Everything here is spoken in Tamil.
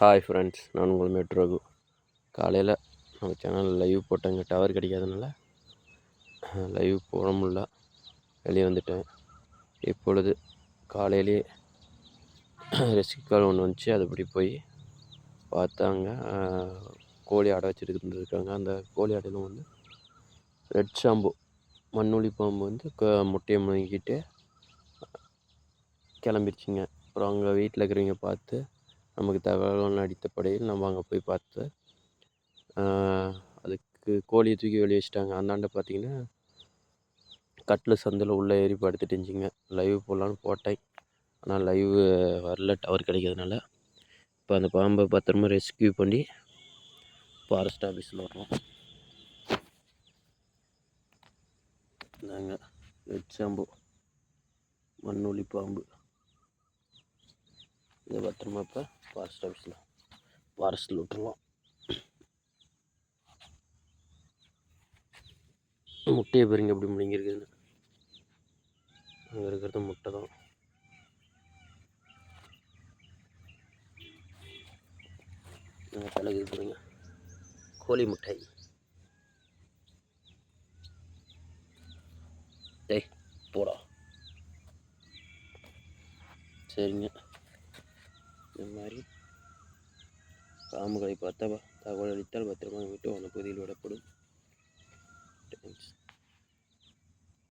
ஹாய் ஃப்ரெண்ட்ஸ் நான் உங்கள் மெட்ரோகு காலையில் நம்ம சேனலில் லைவ் போட்டேங்க டவர் கிடைக்காதனால. லைவ் போட முடியல. வெளியே வந்துட்டேன். இப்பொழுது காலையிலேயே ரெஸ்கியூ கால் ஒன்று வந்துச்சு அதுபடி போய் பார்த்தாங்க. கோழி ஆடை வச்சுட்டு இருந்திருக்காங்க அந்த கோழி ஆடையிலும் வந்து ரெட் ஷாம்பு மண்ணுளி பாம்பு வந்து முட்டையை முழுங்கிட்டு கிளம்பிடுச்சிங்க அப்புறம் அங்கே வீட்டில் இருக்கிறவங்க பார்த்து நமக்கு தகவல் அடித்தப்படையில் நம்ம அங்கே போய் பார்த்து அதுக்கு கோழியை தூக்கி வெளியே வச்சுட்டாங்க. அந்தாண்ட பார்த்தீங்கன்னா கட்டில் சந்தில் உள்ளே ஏறி படுத்துட்டு இருந்துச்சிங்க. லைவ் போடலான்னு போட்டேன். ஆனால் லைவ் வரல டவர் கிடைக்கிறதுனால இப்போ அந்த பாம்பை பத்திரமா ரெஸ்க்யூ பண்ணி ஃபாரஸ்ட் ஆஃபீஸில் வரோம் நாங்கள் ரெட் ஷாம்பு மண்ணுளி பாம்பு. இதை பத்திரமா இப்போ ஃபாரஸ்ட் ஆஃபீஸில் ஃபாரஸ்ட்டில் விட்டுருவோம் முட்டையை பாருங்க எப்படி முழுங்கிருக்குதுன்னு அங்கே இருக்கிறது முட்டை தான். நாங்கள் தலைக்கு பாருங்க. கோழி முட்டை. டேய் போடா. சரிங்க. இந்த மாதிரி பாம்புகளை பார்த்தா தகவல் அளித்தால் பத்திரமாக விட்டு